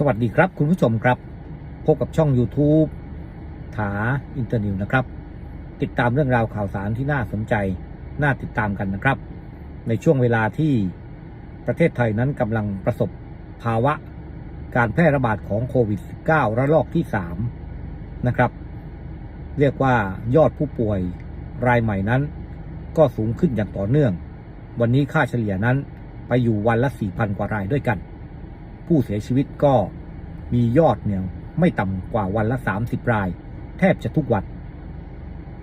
สวัสดีครับคุณผู้ชมครับ พบกับช่อง YouTube ถาอินเตอร์นิวนะครับ ติดตามเรื่องราวข่าวสารที่น่าสนใจ น่าติดตามกันนะครับ ในช่วงเวลาที่ประเทศไทยนั้นกำลังประสบภาวะการแพร่ระบาดของโควิด -19 ระลอกที่ 3 นะครับ เรียกว่ายอดผู้ป่วยรายใหม่นั้น ก็สูงขึ้นอย่างต่อเนื่อง วันนี้ค่าเฉลี่ยนั้นไปอยู่วันละ 4,000 กว่ารายด้วยกัน ผู้เสียชีวิตก็ มียอดเนี่ยไม่ต่ำกว่าวันละ 30 ราย แทบจะทุกวัน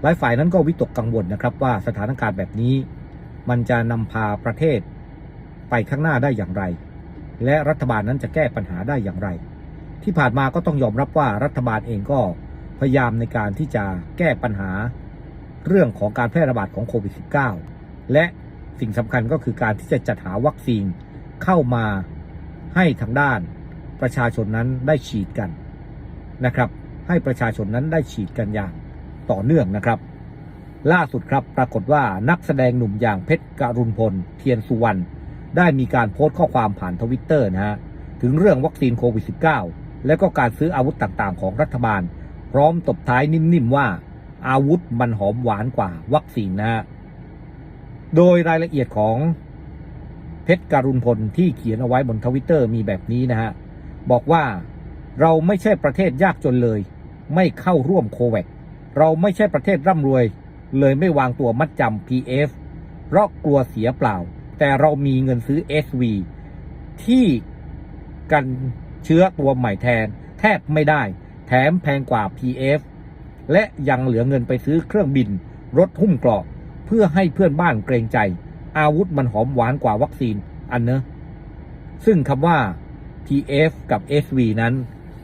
หลายฝ่ายนั้นก็วิตกกังวลนะครับว่าสถานการณ์แบบนี้ มันจะนำพาประเทศไปข้างหน้าได้อย่างไร และรัฐบาลนั้นจะแก้ปัญหาได้อย่างไร ที่ผ่านมาก็ต้องยอมรับว่ารัฐบาลเองก็พยายามในการที่จะแก้ปัญหา เรื่องของการแพร่ระบาดของโควิด -19 และสิ่งสำคัญก็คือการที่จะจัดหาวัคซีนเข้ามาให้ทางด้าน ประชาชนนั้นได้ฉีดกันนะครับ ให้ประชาชนนั้นได้ฉีดกันอย่างต่อเนื่องนะครับ ล่าสุดครับปรากฏว่านักแสดงหนุ่มอย่างเพชรกรุณพล เทียนสุวรรณได้มีการโพสต์ข้อความผ่านทวิตเตอร์นะฮะถึงเรื่องวัคซีนโควิด -19 และก็การซื้ออาวุธต่างๆ ของรัฐบาล พร้อมตบท้ายนิ่มๆว่า อาวุธมันหอมหวานกว่าวัคซีนนะฮะโดยรายละเอียดของเพชรการุณพลที่เขียนเอาไว้บนทวิตเตอร์มีแบบนี้นะฮะ บอกว่าเราไม่ใช่ประเทศยากจนเลย ไม่เข้าร่วมโควัคเราไม่ใช่ประเทศร่ำรวย เลยไม่วางตัวมัดจำ PF เพราะกลัวเสียเปล่า แต่เรามีเงินซื้อ SV ที่กันเชื้อตัวใหม่แทน แทบไม่ได้ แถมแพงกว่า PF และยังเหลือเงินไปซื้อเครื่องบิน รถหุ้มเกราะ เพื่อให้เพื่อนบ้านเกรงใจ อาวุธมันหอมหวานกว่าวัคซีนอันเนอะซึ่งคำว่า TF กับ SV นั้น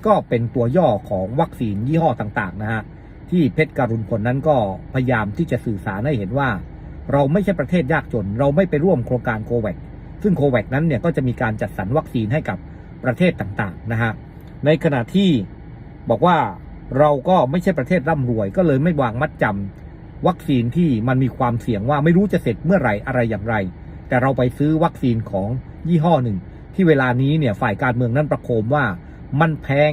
ก็เป็นตัวย่อของวัคซีนยี่ห้อต่างๆนะฮะที่เพชรการุณพลนั้นก็พยายามที่จะสื่อสารให้เห็นว่า เราไม่ใช่ประเทศยากจน เราไม่ไปร่วมโครงการโควัคซึ่งโควัคนั้นเนี่ยก็จะมีการจัดสรรวัคซีนให้กับประเทศต่างๆนะฮะในขณะที่บอกว่าเราก็ไม่ใช่ประเทศร่ำรวย ก็เลยไม่วางมัดจำวัคซีนที่มันมีความเสี่ยงว่าไม่รู้จะเสร็จเมื่อไหร่อะไรอย่างไร แต่เราไปซื้อวัคซีนของยี่ห้อหนึ่ง ที่เวลานี้เนี่ยฝ่ายการเมืองนั้นประโคมว่ามันแพง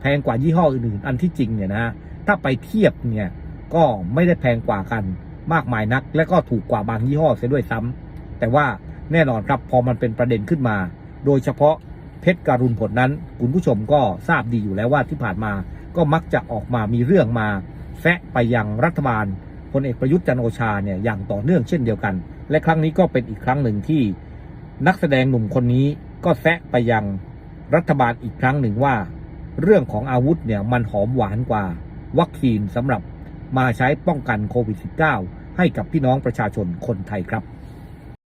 แพงกว่ายี่ห้ออื่นๆ อันที่จริงเนี่ยนะถ้าไปเทียบเนี่ยก็ไม่ได้แพงกว่ากันมากมายนัก และก็ถูกกว่าบางยี่ห้อเสียด้วยซ้ำแต่ว่าแน่นอนครับพอมันเป็นประเด็นขึ้นมา โดยเฉพาะเพชรการุณผลนั้น คุณผู้ชมก็ทราบดีอยู่แล้วว่าที่ผ่านมาก็มักจะออกมามีเรื่องมาแซะไปยังรัฐบาลพลเอกประยุทธ์จันโอชาเนี่ยอย่างต่อเนื่องเช่นเดียวกัน และครั้งนี้ก็เป็นอีกครั้งหนึ่งที่นักแสดงหนุ่มคนนี้ ก็แซะไปยังรัฐบาลอีกครั้งหนึ่งว่า เรื่องของอาวุธเนี่ยมันหอมหวานกว่า วัคซีนสำหรับมาใช้ป้องกันโควิด -19 ให้กับพี่น้องประชาชนคนไทยครับ